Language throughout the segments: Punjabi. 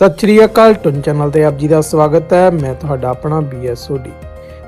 ਸਤਿ ਸ਼੍ਰੀ ਅਕਾਲ, ਟੁਨ ਚੈਨਲ ਤੇ ਆਪ ਜੀ ਦਾ ਸਵਾਗਤ ਹੈ। ਮੈਂ ਤੁਹਾਡਾ ਆਪਣਾ ਬੀਐਸਓਡੀ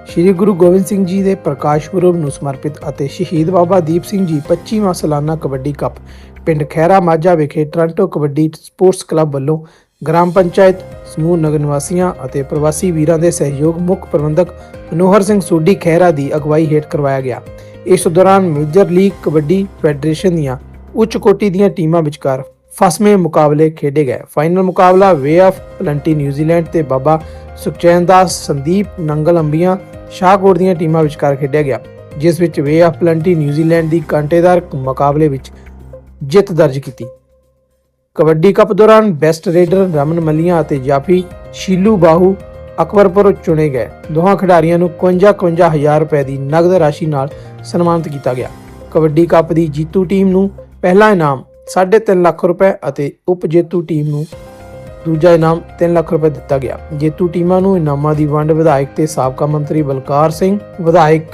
ਸ਼੍ਰੀ ਗੁਰੂ ਗੋਬਿੰਦ ਸਿੰਘ ਜੀ ਦੇ ਪ੍ਰਕਾਸ਼ ਪੁਰਬ ਨੂੰ ਸਮਰਪਿਤ ਅਤੇ ਸ਼ਹੀਦ ਬਾਬਾ ਦੀਪ ਸਿੰਘ ਜੀ 25ਵਾਂ ਸਾਲਾਨਾ ਕਬੱਡੀ ਕੱਪ ਪਿੰਡ ਖੈਰਾ ਮਾਝਾ ਵਿਖੇ ਟ੍ਰਾਂਟੋ ਕਬੱਡੀ ਸਪੋਰਟਸ ਕਲੱਬ ਵੱਲੋਂ ਗ੍ਰਾਮ ਪੰਚਾਇਤ, ਸਮੂਹ ਨਗਰ ਨਿਵਾਸੀਆਂ ਅਤੇ ਪ੍ਰਵਾਸੀ ਵੀਰਾਂ ਦੇ ਸਹਿਯੋਗ ਮੁੱਖ ਪ੍ਰਬੰਧਕ ਮਨੋਹਰ ਸਿੰਘ ਸੂਡੀ ਖੈਰਾ ਦੀ ਅਗਵਾਈ ਹੇਠ ਕਰਵਾਇਆ ਗਿਆ। ਇਸ ਦੌਰਾਨ ਮੇਜਰ ਲੀਗ ਕਬੱਡੀ ਫੈਡਰੇਸ਼ਨ ਦੀਆਂ ਉੱਚ ਕੋਟੀ ਦੀਆਂ ਟੀਮਾਂ ਵਿਚਕਾਰ ਫਸਵੇਂ ਮੁਕਾਬਲੇ ਖੇਡੇ ਗਏ। ਫਾਈਨਲ ਮੁਕਾਬਲਾ ਵੇ ਆਫ ਪਲੰਟੀ ਨਿਊਜ਼ੀਲੈਂਡ ਤੇ ਬਾਬਾ ਸੁਖਚੈਨ ਦਾਸ ਸੰਦੀਪ ਨੰਗਲ ਅੰਬੀਆਂ ਸ਼ਾਹਕੋਟ ਦੀਆਂ ਟੀਮਾਂ ਵਿਚਕਾਰ ਖੇਡਿਆ ਗਿਆ, ਜਿਸ ਵਿੱਚ Bay of Plenty New Zealand ਦੀ ਕਾਂਟੇਦਾਰ ਮੁਕਾਬਲੇ ਵਿੱਚ ਜਿੱਤ ਦਰਜ ਕੀਤੀ। ਕਬੱਡੀ ਕੱਪ ਦੌਰਾਨ ਬੈਸਟ ਰੇਡਰ ਰਮਨ ਮੱਲੀਆਂ ਅਤੇ ਜਾਫੀ ਸ਼ੀਲੂ ਬਾਹੂ ਅਕਬਰਪੁਰ ਚੁਣੇ ਗਏ। ਦੋਹਾਂ ਖਿਡਾਰੀਆਂ ਨੂੰ 51 ਹਜ਼ਾਰ ਰੁਪਏ ਦੀ ਨਗਦ ਰਾਸ਼ੀ ਨਾਲ ਸਨਮਾਨਿਤ ਕੀਤਾ ਗਿਆ। ਕਬੱਡੀ ਕੱਪ ਦੀ ਜੀਤੂ ਟੀਮ ਨੂੰ ਪਹਿਲਾ ਇਨਾਮ 3.5 ਲੱਖ ਰੁਪਏ ਅਤੇ ਉਪ ਜੇਤੂ ਟੀਮ ਨੂੰ ਦੂਜਾ ਇਨਾਮ 3 ਲੱਖ ਰੁਪਏ ਦਿੱਤਾ ਗਿਆ। ਜੇਤੂ ਟੀਮਾਂ ਨੂੰ ਇਨਾਮਾਂ ਦੀ ਵੰਡ ਵਿਧਾਇਕ ਤੇ ਸਾਬਕਾ ਮੰਤਰੀ ਬਲਕਾਰ ਸਿੰਘ, ਵਿਧਾਇਕ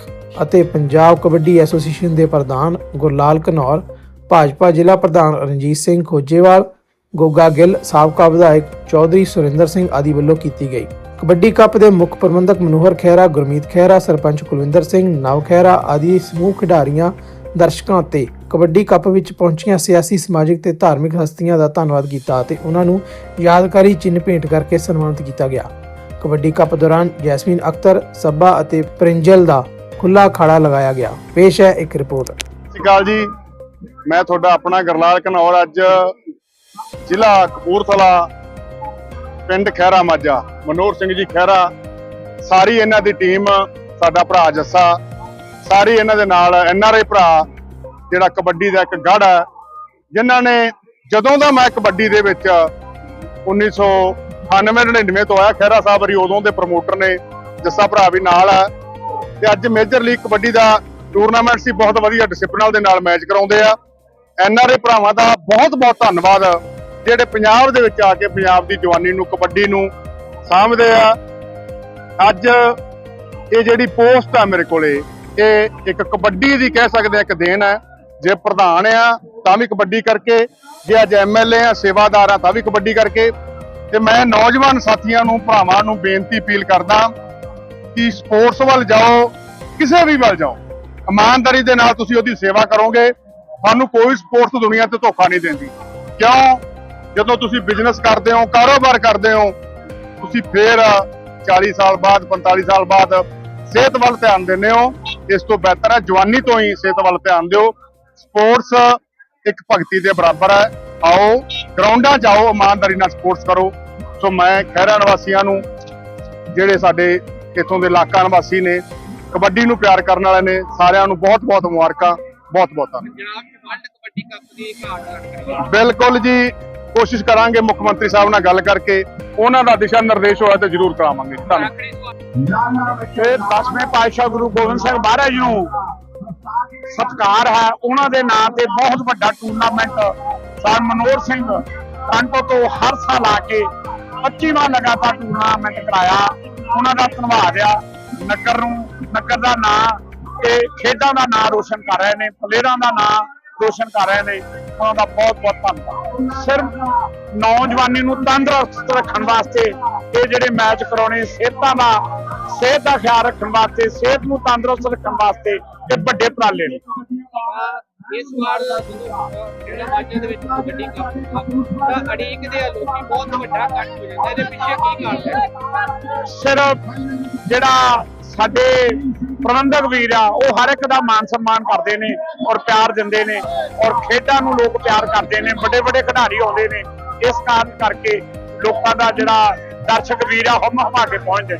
ਅਤੇ ਪੰਜਾਬ ਕਬੱਡੀ ਐਸੋਸੀਏਸ਼ਨ ਦੇ ਪ੍ਰਧਾਨ ਗੁਰਲਾਲ ਘਨੌਰ ਭਾਜਪਾ ਜ਼ਿਲ੍ਹਾ ਪ੍ਰਧਾਨ ਰਣਜੀਤ ਸਿੰਘ ਖੋਜੇਵਾਲ, ਗੋਗਾ ਗਿੱਲ, ਸਾਬਕਾ ਵਿਧਾਇਕ ਚੌਧਰੀ ਸੁਰਿੰਦਰ ਸਿੰਘ ਆਦਿ ਵੱਲੋਂ ਕੀਤੀ ਗਈ। ਕਬੱਡੀ ਕੱਪ ਦੇ ਮੁੱਖ ਪ੍ਰਬੰਧਕ ਮਨੋਹਰ ਖਹਿਰਾ, ਗੁਰਮੀਤ ਖਹਿਰਾ, ਸਰਪੰਚ ਕੁਲਵਿੰਦਰ ਸਿੰਘ, ਨਵ ਖਹਿਰਾ ਆਦਿ ਸਮੂਹ ਖਿਡਾਰੀਆਂ, ਦਰਸ਼ਕਾਂ ਤੇ ਕਬੱਡੀ ਕੱਪ ਵਿੱਚ ਪਹੁੰਚੀਆਂ ਸਿਆਸੀ, ਸਮਾਜਿਕ ਤੇ ਧਾਰਮਿਕ ਹਸਤੀਆਂ ਦਾ ਧੰਨਵਾਦ ਕੀਤਾ ਅਤੇ ਉਹਨਾਂ ਨੂੰ ਯਾਦਗਾਰੀ ਚਿੰਨ੍ਹ ਭੇਂਟ ਕਰਕੇ ਸਨਮਾਨਿਤ ਕੀਤਾ ਗਿਆ। ਕਬੱਡੀ ਕੱਪ ਦੌਰਾਨ ਜੈਸਮੀਨ ਅਖਤਰ ਸੱਬਾ ਅਤੇ ਪ੍ਰਿੰਜਲ ਦਾ ਖੁੱਲਾ ਅਖਾੜਾ ਲਗਾਇਆ ਗਿਆ। ਪੇਸ਼ ਹੈ ਇੱਕ ਰਿਪੋਰਟ। ਸਤਿ ਜੀ। ਮੈਂ ਤੁਹਾਡਾ ਆਪਣਾ ਗਰਲਾਲ ਘਨੌਰ, ਅੱਜ ਜ਼ਿਲ੍ਹਾ ਕਪੂਰਥਲਾ, ਪਿੰਡ ਖਹਿਰਾ ਮਾਝਾ। ਮਨੋਹਰ ਸਿੰਘ ਜੀ ਖਹਿਰਾ, ਸਾਰੀ ਇਹਨਾਂ ਦੀ ਟੀਮ, ਸਾਡਾ ਭਰਾ ਜੱਸਾ, ਸਾਰੀ ਇਹਨਾਂ ਦੇ ਨਾਲ ਐਨਆਰਆਈ ਭਰਾ ਜਿਹੜਾ ਕਬੱਡੀ ਦਾ ਇੱਕ ਗੜ ਹੈ, ਜਿਨ੍ਹਾਂ ਨੇ ਜਦੋਂ ਦਾ ਮੈਂ ਕਬੱਡੀ ਦੇ ਵਿੱਚ 1998-99 ਤੋਂ ਆਇਆ, ਖਹਿਰਾ ਸਾਹਿਬ ਵਰੀ ਉਦੋਂ ਦੇ ਪ੍ਰਮੋਟਰ ਨੇ, ਜੱਸਾ ਭਰਾ ਵੀ ਨਾਲ ਹੈ। ਤੇ ਅੱਜ ਮੇਜਰ ਲੀਗ ਕਬੱਡੀ ਦਾ ਟੂਰਨਾਮੈਂਟ ਸੀ, ਬਹੁਤ ਵਧੀਆ ਡਿਸਪਲਿਨ ਦੇ ਨਾਲ ਮੈਚ ਕਰਾਉਂਦੇ ਆ। ਐਨਆਰਏ ਭਰਾਵਾਂ ਦਾ ਬਹੁਤ ਬਹੁਤ ਧੰਨਵਾਦ, ਜਿਹੜੇ ਪੰਜਾਬ ਦੇ ਵਿੱਚ ਆ ਕੇ ਪੰਜਾਬ ਦੀ ਜਵਾਨੀ ਨੂੰ, ਕਬੱਡੀ ਨੂੰ ਸਾਂਭਦੇ ਆ। ਅੱਜ ਇਹ ਜਿਹੜੀ ਪੋਸਟ ਆ ਮੇਰੇ ਕੋਲੇ, ਇਹ ਇੱਕ ਕਬੱਡੀ ਦੀ ਕਹਿ ਸਕਦੇ ਆ, ਇੱਕ ਦੇਣ ਹੈ। ਜੇ ਪ੍ਰਧਾਨ ਆ, ਤਾਂ ਵੀ ਕਬੱਡੀ ਕਰਕੇ। ਜੇ ਅੱਜ ਐਮਐਲਏ ਆ, ਸੇਵਾਦਾਰ ਆ, ਤਾਂ ਵੀ ਕਬੱਡੀ ਕਰਕੇ। ਤੇ ਮੈਂ ਨੌਜਵਾਨ ਸਾਥੀਆਂ ਨੂੰ, ਭਰਾਵਾਂ ਨੂੰ ਬੇਨਤੀ ਅਪੀਲ ਕਰਦਾ ਕਿ ਸਪੋਰਟਸ ਵੱਲ ਜਾਓ, ਕਿਸੇ ਵੀ ਵੱਲ ਜਾਓ। ਇਮਾਨਦਾਰੀ ਦੇ ਨਾਲ ਤੁਸੀਂ ਉਹਦੀ ਸੇਵਾ ਕਰੋਗੇ। ਤੁਹਾਨੂੰ ਕੋਈ ਸਪੋਰਟਸ ਦੁਨੀਆ ਤੇ ਧੋਖਾ ਨਹੀਂ ਦਿੰਦੀ। ਕਿਉਂ? ਜਦੋਂ ਤੁਸੀਂ ਬਿਜ਼ਨਸ ਕਰਦੇ ਹੋ, ਕਾਰੋਬਾਰ ਕਰਦੇ ਹੋ, ਤੁਸੀਂ ਫੇਰ 40 ਸਾਲ ਬਾਅਦ 45 ਸਾਲ ਬਾਅਦ ਸਿਹਤ ਵੱਲ ਧਿਆਨ ਦਿੰਦੇ ਹੋ। ਇਸ ਤੋਂ ਬਿਹਤਰ ਹੈ ਜਵਾਨੀ ਤੋਂ ਹੀ ਸਿਹਤ ਵੱਲ ਧਿਆਨ ਦਿਓ। ਸਪੋਰਟਸ ਇੱਕ ਭਗਤੀ ਦੇ ਬਰਾਬਰ ਹੈ। ਆਓ ਗਰਾਊਂਡਾਂ ਜਾਓ ਇਮਾਨਦਾਰੀ ਨਾਲ ਸਪੋਰਟਸ ਕਰੋ। ਸੋ ਮੈਂ ਖਹਿਰਾ ਨਿਵਾਸੀਆਂ ਨੂੰ ਜਿਹੜੇ ਸਾਡੇ ਇੱਥੋਂ ਦੇ ਇਲਾਕਾ ਨਿਵਾਸੀ ਨੇ ਕਬੱਡੀ ਨੂੰ ਪਿਆਰ ਕਰਨ ਵਾਲੇ ਨੇ ਸਾਰਿਆਂ ਨੂੰ ਬਹੁਤ ਬਹੁਤ ਮੁਬਾਰਕਾਂ ਬਹੁਤ ਬਹੁਤ ਧੰਨਵਾਦ ਚ ਬਿਲਕੁਲ ਜੀ ਕੋਸ਼ਿਸ਼ ਕਰਾਂਗੇ ਮੁੱਖ ਮੰਤਰੀ ਸਾਹਿਬ ਨਾਲ ਗੱਲ ਕਰਕੇ ਉਹਨਾਂ ਦਾ ਦਿਸ਼ਾ ਨਿਰਦੇਸ਼ ਹੋਇਆ ਤੇ ਜ਼ਰੂਰ ਕਰਾਵਾਂਗੇ। ਧੰਨਵਾਦ। ਤੇ 10ਵੇਂ ਪਾਤਸ਼ਾਹ ਗੁਰੂ ਗੋਬਿੰਦ ਸਿੰਘ ਮਹਾਰਾਜ ਨੂੰ ਸਤਿਕਾਰ ਹੈ। ਉਹਨਾਂ ਦੇ ਨਾਂ ਤੇ ਬਹੁਤ ਵੱਡਾ ਟੂਰਨਾਮੈਂਟ ਸਰ ਮਨੋਹਰ ਸਿੰਘ ਕਾਂਟੋ ਤੋਂ ਹਰ ਸਾਲ ਆ ਕੇ 25ਵਾਂ ਲਗਾਤਾਰ ਟੂਰਨਾਮੈਂਟ ਕਰਾਇਆ। ਉਹਨਾਂ ਦਾ ਧੰਨਵਾਦ ਆ। ਨਗਰ ਨੂੰ, ਨਗਰ ਦਾ ਨਾਂ ਤੇ ਖੇਡਾਂ ਦਾ ਨਾਂ ਰੋਸ਼ਨ ਕਰ ਰਹੇ ਨੇ ਪਲੇਅਰਾਂ ਦਾ ਨਾਂ ਰੋਸ਼ਨ ਕਰ ਰਹੇ ਨੇ। ਉਹਨਾਂ ਦਾ ਬਹੁਤ ਬਹੁਤ ਧੰਨਵਾਦ। ਸਿਰਫ ਨੌਜਵਾਨੀ ਨੂੰ ਤੰਦਰੁਸਤ ਰੱਖਣ ਵਾਸਤੇ ਇਹ ਜਿਹੜੇ ਮੈਚ ਕਰਾਉਣੇ, ਸਿਹਤਾਂ ਦਾ ਸਿਹਤ ਦਾ ਖਿਆਲ ਰੱਖਣ ਵਾਸਤੇ ਸਿਹਤ ਨੂੰ ਤੰਦਰੁਸਤ ਰੱਖਣ ਵਾਸਤੇ ਇਹ ਵੱਡੇ ਉਪਰਾਲੇ ਨੇ। ਇਸ ਵਾਰ ਦਾ ਜਿਹੜਾ ਮਾਝੇ ਦੇ ਵਿੱਚ ਕਬੱਡੀ ਕੱਪ ਦਾ ਅੜੀਕ ਦੇ ਲੋਕੀ ਬਹੁਤ ਵੱਡਾ ਕੱਟ ਹੋ ਜਾਂਦਾ ਇਹਦੇ ਪਿੱਛੇ ਕੀ ਕਾਰਨ ਹੈ? ਸਿਰਫ ਜਿਹੜਾ ਸਾਡੇ ਪ੍ਰਬੰਧਕ ਵੀਰ ਆ ਉਹ ਹਰ ਇੱਕ ਦਾ ਮਾਨ ਸਨਮਾਨ ਕਰਦੇ ਨੇ ਔਰ ਪਿਆਰ ਦਿੰਦੇ ਨੇ ਔਰ ਖੇਡਾਂ ਨੂੰ ਲੋਕ ਪਿਆਰ ਕਰਦੇ ਨੇ ਵੱਡੇ ਵੱਡੇ ਖਿਡਾਰੀ ਆਉਂਦੇ ਨੇ। ਇਸ ਕਾਰਨ ਕਰਕੇ ਲੋਕਾਂ ਦਾ ਜਿਹੜਾ ਦਰਸ਼ਕ ਵੀਰ ਆ ਹਮ ਹਮਾ ਕੇ ਪਹੁੰਚਦੇ